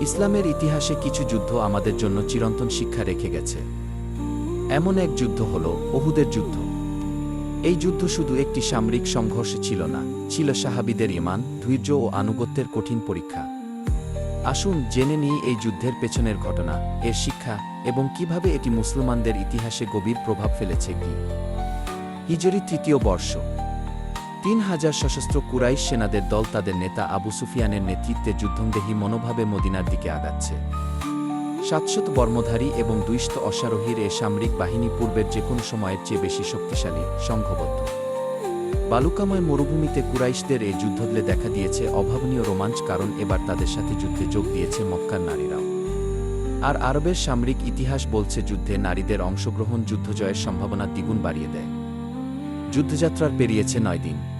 ইসলামের ইতিহাসে কিছু যুদ্ধ আমাদের জন্য চিরন্তন শিক্ষা রেখে গেছে। এমন এক যুদ্ধ হল ওহুদের যুদ্ধ। এই যুদ্ধ শুধু একটি সামরিক সংঘর্ষ ছিল না, ছিল সাহাবিদের ইমান ধৈর্য ও আনুগত্যের কঠিন পরীক্ষা। আসুন জেনে নিই এই যুদ্ধের পেছনের ঘটনা, এর শিক্ষা এবং কীভাবে এটি মুসলমানদের ইতিহাসে গভীর প্রভাব ফেলেছে কি। হিজরি তৃতীয় বর্ষ। তিন হাজার সশস্ত্র কুরাইশ সেনাদের দল তাদের নেতা আবু সুফিয়ানের নেতৃত্বে যুদ্ধংদেহী মনোভাবে মদিনার দিকে আগাচ্ছে। সাতশত বর্মধারী এবং দুইশত অশ্বারোহীর এ সামরিক বাহিনী পূর্বের যে কোনো সময়ের চেয়ে বেশি শক্তিশালী, সংঘবদ্ধ। বালুকাময় মরুভূমিতে কুরাইশদের এই যুদ্ধদলে দেখা দিয়েছে অভাবনীয় রোমাঞ্চ কারণ এবার তাদের সাথে যুদ্ধে যোগ দিয়েছে মক্কার নারীরাও। আর আরবের সামরিক ইতিহাস বলছে যুদ্ধে নারীদের অংশগ্রহণ যুদ্ধজয়ের সম্ভাবনা দ্বিগুণ বাড়িয়ে দেয়। যুদ্ধযাত্রার পেরিয়েছে নয় দিন।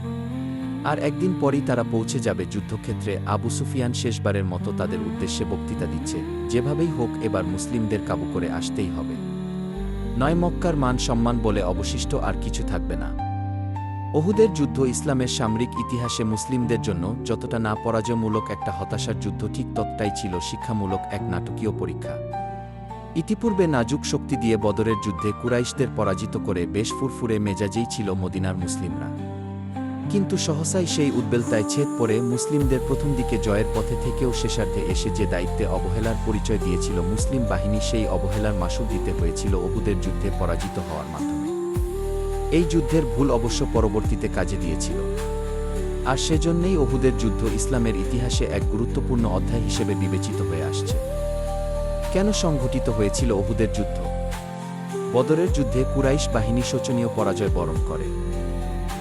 আর একদিন পরই তারা পৌঁছে যাবে যুদ্ধক্ষেত্রে আবু সুফিয়ান শেষবারের মতো তাদের উদ্দেশ্যে বক্তৃতা দিচ্ছে, যেভাবেই হোক এবার মুসলিমদের কাবু করে আসতেই হবে। নয় মক্কার মান সম্মান বলে অবশিষ্ট আর কিছু থাকবে না। ওহুদের যুদ্ধ ইসলামের সামরিক ইতিহাসে মুসলিমদের জন্য যতটা না পরাজয়মূলক একটা হতাশার যুদ্ধ ঠিক ততটাই ছিল শিক্ষামূলক এক নাটকীয় পরীক্ষা। ইতিপূর্বে নাজুক শক্তি দিয়ে বদরের যুদ্ধে কুরাইশদের পরাজিত করে বেশ ফুরফুরে মেজাজেই ছিল মদিনার মুসলিমরা। কিন্তু সহসাই সেই উদ্বেলতায় ছেদ পড়ে মুসলিমদের প্রথম দিকে জয়ের পথে থেকেও শেষার্ধে এসে যে দায়িত্বে অবহেলার পরিচয় দিয়েছিল মুসলিম বাহিনী, সেই অবহেলার মাসুল দিতে হয়েছিল অহুদের যুদ্ধে পরাজিত হওয়ার মাধ্যমে। এই যুদ্ধের ভুল অবশ্য পরবর্তীতে কাজে দিয়েছিল। আর সেজন্যেই অহুদের যুদ্ধ ইসলামের ইতিহাসে এক গুরুত্বপূর্ণ অধ্যায় হিসেবে বিবেচিত হয়ে আসছে। কেন সংঘটিত হয়েছিল অহুদের যুদ্ধ? বদরের যুদ্ধে কুরাইশ বাহিনী শোচনীয় পরাজয় বরণ করে।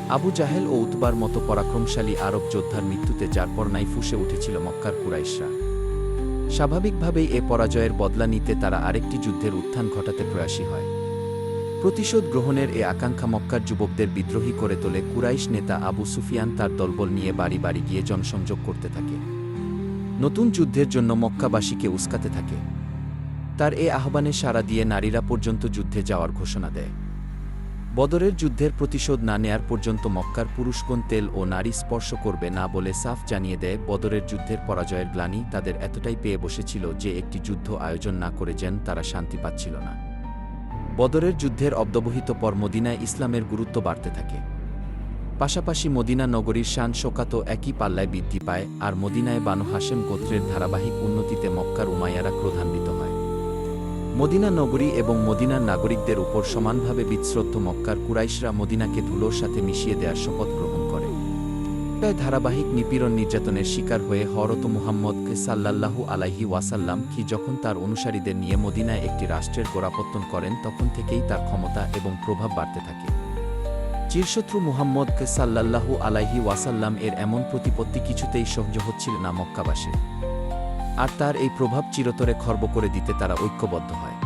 আবু জাহেল ও উতবার মতো পরাক্রমশালী আরব যোদ্ধার মৃত্যুতে যার পর নাই ফুসে উঠেছিল মক্কার কুরাইশরা। স্বাভাবিকভাবেই এ পরাজয়ের বদলা নিতে তারা আরেকটি যুদ্ধের উত্থান ঘটাতে প্রয়াসী হয়। প্রতিশোধ গ্রহণের এ আকাঙ্ক্ষা মক্কার যুবকদের বিদ্রোহী করে তোলে কুরাইশ নেতা আবু সুফিয়ান তার দলবল নিয়ে বাড়ি বাড়ি গিয়ে জনসংযোগ করতে থাকে। নতুন যুদ্ধের জন্য মক্কাবাসীকে উস্কাতে থাকে। তার এ আহ্বানে সাড়া দিয়ে নারীরা পর্যন্ত যুদ্ধে যাওয়ার ঘোষণা দেয়। বদরের যুদ্ধের প্রতিশোধ না নেয়ার পর্যন্ত মক্কার পুরুষগণ তেল ও নারী স্পর্শ করবে না বলে সাফ জানিয়ে দেয়, বদরের যুদ্ধের পরাজয়ের গ্লানি তাদের এতটাই পেয়ে বসেছিল যে একটি যুদ্ধ আয়োজন না করে যেন তারা শান্তি পাচ্ছিল না। বদরের যুদ্ধের অব্দবহিত পর মদিনায় ইসলামের গুরুত্ব বাড়তে থাকে। পাশাপাশি মদিনা নগরীর শান শোকাত একই পাল্লায় বৃদ্ধি পায়, আর মদিনায় বানু হাসেম গোত্রের ধারাবাহিক উন্নতিতে মক্কার উমাইয়ারা ক্রোধান্বিত। মদিনা নগরী এবং মদিনার নাগরিকদের উপর সমানভাবে বিশ্রদ্ধ মক্কার কুরাইশরা মদিনাকে ধুলোর সাথে মিশিয়ে দেওয়ার শপথ গ্রহণ করে। প্রায় ধারাবাহিক নিপীড়ন নির্যাতনের শিকার হয়ে হরত মুহাম্মদকে সাল্লাল্লাহু আলাইহি ওয়াসাল্লাম কি যখন তার অনুসারীদের নিয়ে মদিনায় একটি রাষ্ট্রের গোড়াপত্তন করেন, তখন থেকেই তার ক্ষমতা এবং প্রভাব বাড়তে থাকে। চিরশত্রু মুহাম্মদকে সাল্লাল্লাহু আলাইহি ওয়াসাল্লাম এর এমন প্রতিপত্তি কিছুতেই সহ্য হচ্ছিল না মক্কাবাসীর। আর তার এই প্রভাব চিরতরে খর্ব করে দিতে তারা ঐক্যবদ্ধ হয়।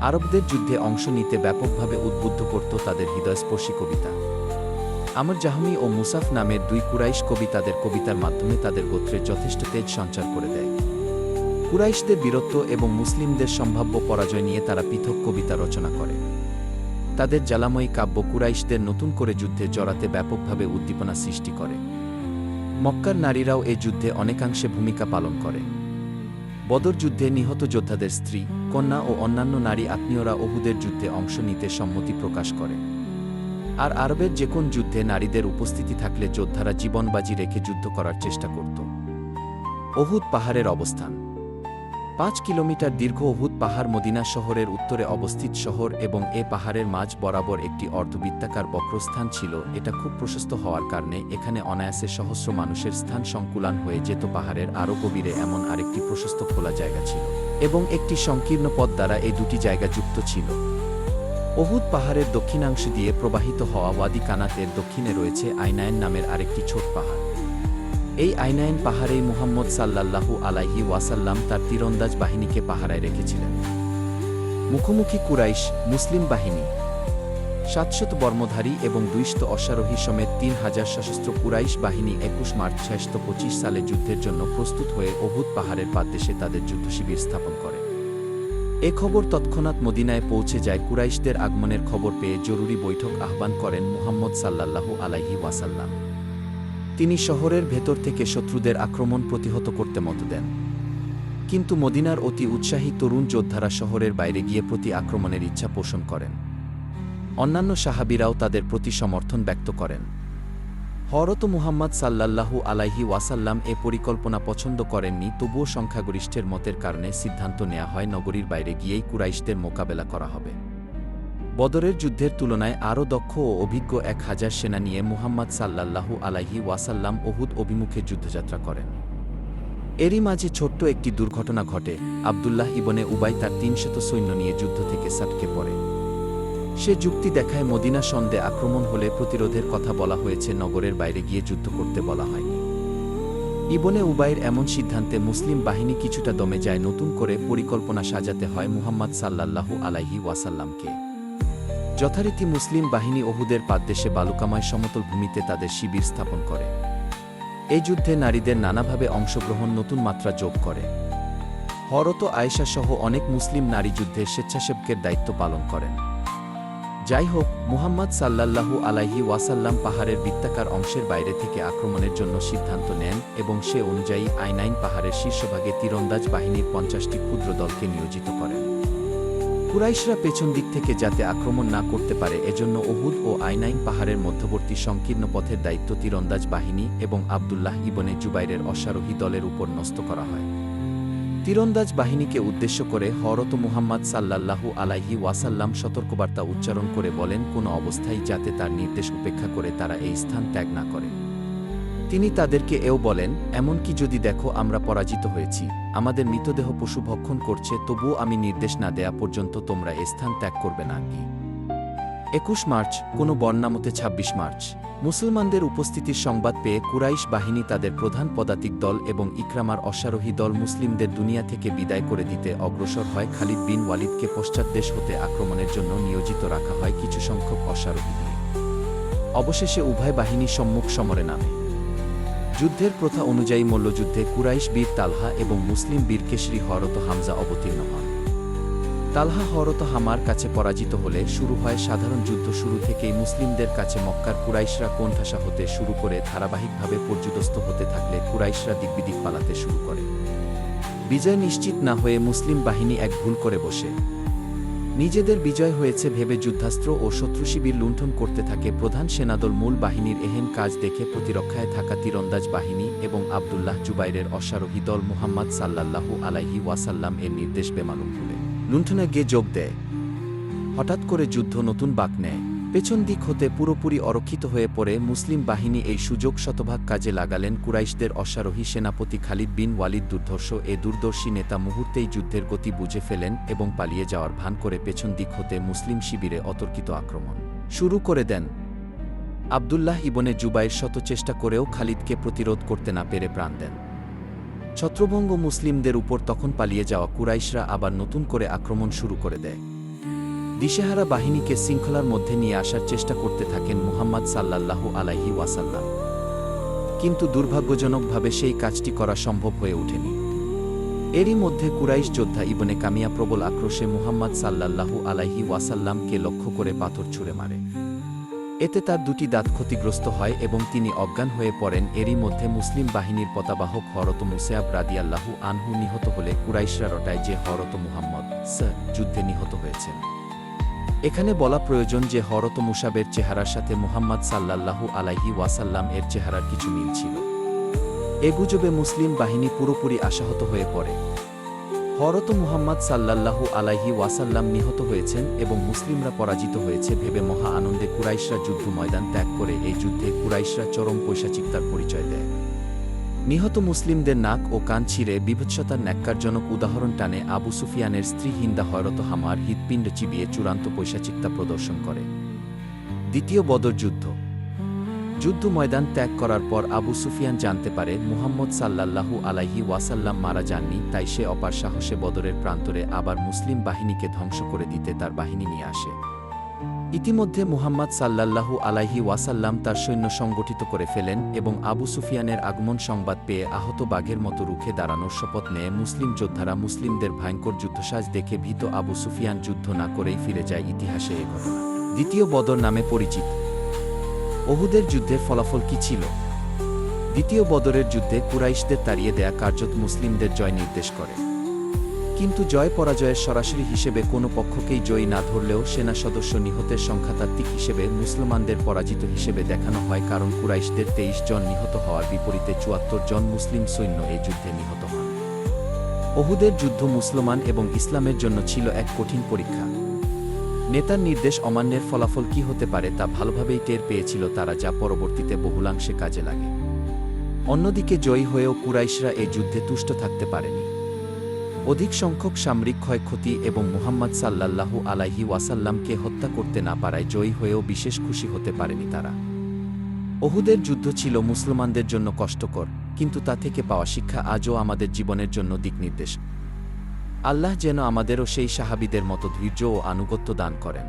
আরবদের যুদ্ধে অংশ নিতে ব্যাপকভাবে উদ্বুদ্ধ করত তাদের হৃদয়স্পর্শী কবিতা। আমর জাহমি ও মুসাফ নামের দুই কুরাইশ কবি তাদের কবিতার মাধ্যমে তাদের গোত্রের যথেষ্ট তেজ সঞ্চার করে দেয়। কুরাইশদের বীরত্ব এবং মুসলিমদের সম্ভাব্য পরাজয় নিয়ে তারা পৃথক কবিতা রচনা করে। তাদের জ্বালাময়ী কাব্য কুরাইশদের নতুন করে যুদ্ধে জড়াতে ব্যাপকভাবে উদ্দীপনা সৃষ্টি করে। মক্কার নারীরাও এ যুদ্ধে অনেকাংশে ভূমিকা পালন করে। বদর যুদ্ধে নিহত যোদ্ধাদের স্ত্রী, কন্যা ও অন্যান্য নারী আত্মীয়রা অহুদের যুদ্ধে অংশ নিতে সম্মতি প্রকাশ করে। আর আরবের যে কোন যুদ্ধে নারীদের উপস্থিতি থাকলে যোদ্ধারা জীবনবাজি রেখে যুদ্ধ করার চেষ্টা করত। অহুদ পাহাড়ের অবস্থান। পাঁচ কিলোমিটার দীর্ঘ অহুদ পাহাড় মদিনা শহরের উত্তরে অবস্থিত শহর এবং এ পাহাড়ের মাঝ বরাবর একটি অর্ধবৃত্তাকার বক্রস্থান ছিল। এটা খুব প্রশস্ত হওয়ার কারণে এখানে অনায়াসে সহস্র মানুষের স্থান সংকুলান হয়ে যেত পাহাড়ের আরও গভীরে এমন আরেকটি প্রশস্ত খোলা জায়গা ছিল এবং একটি সংকীর্ণ পথ দ্বারা এই দুটি জায়গা যুক্ত ছিল। অহুদ পাহাড়ের দক্ষিণাংশ দিয়ে প্রবাহিত হওয়া ওয়াদি কানাতের দক্ষিণে রয়েছে আইনায়ন নামের আরেকটি ছোট পাহাড়। এই আইনায়ন পাহাড়েই মুহাম্মদ সাল্লাল্লাহু আলাইহি ওয়াসাল্লাম তার তীরন্দাজ বাহিনীকে পাহারায় রেখেছিলেন। মুখোমুখি কুরাইশ মুসলিম বাহিনী, সাতশত বর্মধারী এবং দুইশত অশ্বারোহী সমেত তিন হাজার সশস্ত্র কুরাইশ বাহিনী একুশ মার্চ ছয়শত পঁচিশ সালে যুদ্ধের জন্য প্রস্তুত হয়ে অভূত পাহাড়ের পাদদেশে তাদের যুদ্ধশিবির স্থাপন করে। এ খবর তৎক্ষণাৎ মদিনায় পৌঁছে যায় কুরাইশদের আগমনের খবর পেয়ে জরুরি বৈঠক আহ্বান করেন মুহাম্মদ সাল্লাল্লাহু আলাইহি ওয়াসাল্লাম। তিনি শহরের ভেতর থেকে শত্রুদের আক্রমণ প্রতিহত করতে মত দেন। কিন্তু মদিনার অতি উৎসাহী তরুণ যোদ্ধারা শহরের বাইরে গিয়ে প্রতি আক্রমণের ইচ্ছা পোষণ করেন। অন্যান্য সাহাবিরাও তাদের প্রতি সমর্থন ব্যক্ত করেন। হরত মুহাম্মদ সাল্লাল্লাহু আলাইহি ওয়াসাল্লাম এ পরিকল্পনা পছন্দ করেননি, তবুও সংখ্যাগরিষ্ঠের মতের কারণে সিদ্ধান্ত নেওয়া হয়, নগরীর বাইরে গিয়েই কুরাইশদের মোকাবেলা করা হবে। বদরের যুদ্ধের তুলনায় আরও দক্ষ ও অভিজ্ঞ এক হাজার সেনা নিয়ে মুহাম্মদ সাল্লাল্লাহু আলাইহি ওয়াসাল্লাম অহুদ অভিমুখে যুদ্ধযাত্রা করেন। এরই মাঝে ছোট্ট একটি দুর্ঘটনা ঘটে। আবদুল্লাহ ইবনে উবাই তার তিনশত সৈন্য নিয়ে যুদ্ধ থেকে সাটকে পড়ে। সে যুক্তি দেখায় মদিনা সন্দে আক্রমণ হলে প্রতিরোধের কথা বলা হয়েছে, নগরের বাইরে গিয়ে যুদ্ধ করতে বলা হয়নি। ইবনে উবাইয়ের এমন সিদ্ধান্তে মুসলিম বাহিনী কিছুটা দমে যায়, নতুন করে পরিকল্পনা সাজাতে হয় মুহাম্মদ সাল্লাল্লাহু আলাইহি ওয়াসাল্লামকে। যথারীতি মুসলিম বাহিনী অহুদের পাদদেশে বালুকাময় সমতল ভূমিতে তাদের শিবির স্থাপন করে। এই যুদ্ধে নারীদের নানাভাবে অংশগ্রহণ, নতুন মাত্রা যোগ করে। হরত আয়েশা সহ অনেক মুসলিম নারী যুদ্ধে স্বেচ্ছাসেবকের দায়িত্ব পালন করেন। যাই হোক, মুহাম্মদ সাল্লাল্লাহু আলাইহি ওয়াসাল্লাম পাহাড়ের বৃত্তাকার অংশের বাইরে থেকে আক্রমণের জন্য সিদ্ধান্ত নেন এবং সে অনুযায়ী আইনাইন পাহাড়ের শীর্ষভাগে তীরন্দাজ বাহিনীর পঞ্চাশটি ক্ষুদ্র দলকে নিয়োজিত করেন। কুরাইশরা পেছন দিক থেকে যাতে আক্রমণ না করতে পারে, এজন্য ওহুদ ও আইনাইন পাহাড়ের মধ্যবর্তী সংকীর্ণ পথের দায়িত্ব তীরন্দাজ বাহিনী এবং আবদুল্লাহ ইবনে জুবাইরের অশ্বারোহী দলের উপর ন্যস্ত করা হয়। তীরন্দাজ বাহিনীকে উদ্দেশ্য করে হরত মুহাম্মদ সাল্লাল্লাহু আলাইহি ওয়াসাল্লাম সতর্কবার্তা উচ্চারণ করে বলেন, কোনো অবস্থায় যাতে তার নির্দেশ উপেক্ষা করে তারা এই স্থান ত্যাগ না করে। তিনি তাদেরকে এও বলেন, এমনকি যদি দেখো আমরা পরাজিত হয়েছি, আমাদের মৃতদেহ পশু ভক্ষণ করছে, তবুও আমি নির্দেশ না দেয়া পর্যন্ত তোমরা এ স্থান ত্যাগ করবে না কি একুশ মার্চ, কোনো বর্ণামতে ২৬ মার্চ। মুসলমানদের উপস্থিতির সংবাদ পেয়ে কুরাইশ বাহিনী তাদের প্রধান পদাতিক দল এবং ইকরামার অশ্বারোহী দল মুসলিমদের দুনিয়া থেকে বিদায় করে দিতে অগ্রসর হয়। খালিদ বিন ওয়ালিদকে পশ্চাৎ দেশ হতে আক্রমণের জন্য নিয়োজিত রাখা হয় কিছু সংখ্যক অশ্বারোহী অবশেষে উভয় বাহিনী সম্মুখ সমরে নামে। যুদ্ধের প্রথা অনুযায়ী মল্লযুদ্ধে কুরাইশ বীর তালহা এবং মুসলিম বীর কেশরী হরত হামজা অবতীর্ণ হন। তালহা হরত হামার কাছে পরাজিত হলে শুরু হয় সাধারণ যুদ্ধ শুরু থেকেই মুসলিমদের কাছে মক্কার কুরাইশরা কোণঠাসা হতে শুরু করে ধারাবাহিকভাবে পর্যুদস্ত হতে থাকলে কুরাইশরা দিকবিদিক পালাতে শুরু করে। বিজয় নিশ্চিত না হয়ে মুসলিম বাহিনী এক ভুল করে বসে। নিজেদের বিজয় হয়েছে ভেবে যুদ্ধাস্ত্র ও শত্রু শিবির লুণ্ঠন করতে থাকে প্রধান সেনাদল মূল বাহিনীর এহেন কাজ দেখে প্রতিরক্ষায় থাকা তীরন্দাজ বাহিনী এবং আবদুল্লাহ জুবাইরের অশ্বারোহী দল মুহাম্মদ সাল্লাল্লাহু আলাইহি ওয়াসাল্লাম এর নির্দেশ বেমালুম ভুলে লুণ্ঠনে গিয়ে যোগ দেয়। হঠাৎ করে যুদ্ধ নতুন বাক নেয়। পেছন দিক হতে পুরোপুরি অরক্ষিত হয়ে পড়ে মুসলিম বাহিনী এই সুযোগ শতভাগ কাজে লাগালেন কুরাইশদের অশ্বারোহী সেনাপতি খালিদ বিন ওয়ালিদ দুর্ধর্ষ এ দূরদর্শী নেতা মুহূর্তেই যুদ্ধের গতি বুঝে ফেলেন এবং পালিয়ে যাওয়ার ভান করে পেছন দিক হতে মুসলিম শিবিরে অতর্কিত আক্রমণ শুরু করে দেন। আবদুল্লাহ ইবনে জুবাইর শত চেষ্টা করেও খালিদকে প্রতিরোধ করতে না পেরে প্রাণ দেন। ছত্রভঙ্গ মুসলিমদের উপর তখন পালিয়ে যাওয়া কুরাইশরা আবার নতুন করে আক্রমণ শুরু করে দেয়। দিশেহারা বাহিনীকে শৃঙ্খলার মধ্যে নিয়ে আসার চেষ্টা করতে থাকেন মুহাম্মদ সাল্লাল্লাহু আলাইহি ওয়াসাল্লাম। কিন্তু দুর্ভাগ্যজনকভাবে সেই কাজটি করা সম্ভব হয়ে ওঠেনি। এরই মধ্যে কুরাইশ যোদ্ধা ইবনে কামিয়া প্রবল আক্রোশে মুহাম্মদ সাল্লাল্লাহু আলাইহি ওয়াসাল্লামকে লক্ষ্য করে পাথর ছুঁড়ে মারে। এতে তার দুটি দাঁত ক্ষতিগ্রস্ত হয় এবং তিনি অজ্ঞান হয়ে পড়েন। এরই মধ্যে মুসলিম বাহিনীর পতাবাহক হরত মুসেয়াব রাদিয়াল্লাহু আনহু নিহত হলে কুরাইশরা রটায় যে হরত মুহাম্মদ স্যার যুদ্ধে নিহত হয়েছেন। এখানে বলা প্রয়োজন যে হরত মুসাবের চেহারার সাথে মুহাম্মদ সাল্লাল্লাহু আলাইহি ওয়াসাল্লাম এর চেহারার কিছু মিল ছিল। এ গুজবে মুসলিম বাহিনী পুরোপুরি আশাহত হয়ে পড়ে। হরত মুহাম্মদ সাল্লাল্লাহু আলাইহি ওয়াসাল্লাম নিহত হয়েছেন এবং মুসলিমরা পরাজিত হয়েছে ভেবে মহা আনন্দে কুরাইশরা যুদ্ধ ময়দান ত্যাগ করে এই যুদ্ধে কুরাইশরা চরম পৈশাচিকতার পরিচয় দেয়। নিহত মুসলিমদের নাক ও কান ছিঁড়ে বিভৎসতার ন্যাক্কারজনক উদাহরণ টানে আবু সুফিয়ানের স্ত্রী হিন্দা হরত হামার হৃৎপিণ্ড চিবিয়ে চূড়ান্ত পৈশাচিকতা প্রদর্শন করে। দ্বিতীয় বদর যুদ্ধ। যুদ্ধ ময়দান ত্যাগ করার পর আবু সুফিয়ান জানতে পারে মুহাম্মদ সাল্লাল্লাহু আলাইহি ওয়াসাল্লাম মারা যাননি, তাই সে অপার সাহসে বদরের প্রান্তরে আবার মুসলিম বাহিনীকে ধ্বংস করে দিতে তার বাহিনী নিয়ে আসে। ইতিমধ্যে মুহাম্মদ সাল্লাল্লাহু আলাইহি ওয়াসাল্লাম তার সৈন্য সংগঠিত করে ফেলেন এবং আবু সুফিয়ানের আগমন সংবাদ পেয়ে আহত বাঘের মতো রুখে দাঁড়ানোর শপথ নেয় মুসলিম যোদ্ধারা মুসলিমদের ভয়ঙ্কর যুদ্ধসাজ দেখে ভীত আবু সুফিয়ান যুদ্ধ না করেই ফিরে যায় ইতিহাসে এ ঘটনা। দ্বিতীয় বদর নামে পরিচিত। ওহুদের যুদ্ধের ফলাফল কি ছিল? দ্বিতীয় বদরের যুদ্ধে কুরাইশদের তাড়িয়ে দেয়া কার্যত মুসলিমদের জয় নির্দেশ করে। কিন্তু জয় পরাজয়ের সরাসরি হিসেবে কোনো পক্ষকেই জয়ী না ধরলেও সেনা সদস্য নিহতের সংখ্যাতাত্ত্বিক হিসেবে মুসলমানদের পরাজিত হিসেবে দেখানো হয়, কারণ কুরাইশদের তেইশ জন নিহত হওয়ার বিপরীতে চুয়াত্তর জন মুসলিম সৈন্য এই যুদ্ধে নিহত হন। ওহুদের যুদ্ধ মুসলমান এবং ইসলামের জন্য ছিল এক কঠিন পরীক্ষা। নেতার নির্দেশ অমান্যের ফলাফল কি হতে পারে তা ভালোভাবেই টের পেয়েছিল তারা যা পরবর্তীতে বহুলাংশে কাজে লাগে। অন্যদিকে জয়ী হয়েও কুরাইশরা এই যুদ্ধে তুষ্ট থাকতে পারেনি। অধিক সংখ্যক সামরিক ক্ষয়ক্ষতি এবং মুহাম্মদ সাল্লাল্লাহু আলাইহি ওয়াসাল্লামকে হত্যা করতে না পারায় জয়ী হয়েও বিশেষ খুশি হতে পারেনি তারা। অহুদের যুদ্ধ ছিল মুসলমানদের জন্য কষ্টকর, কিন্তু তা থেকে পাওয়া শিক্ষা আজও আমাদের জীবনের জন্য দিকনির্দেশ আল্লাহ যেন আমাদেরও সেই সাহাবিদের মতো ধৈর্য ও আনুগত্য দান করেন।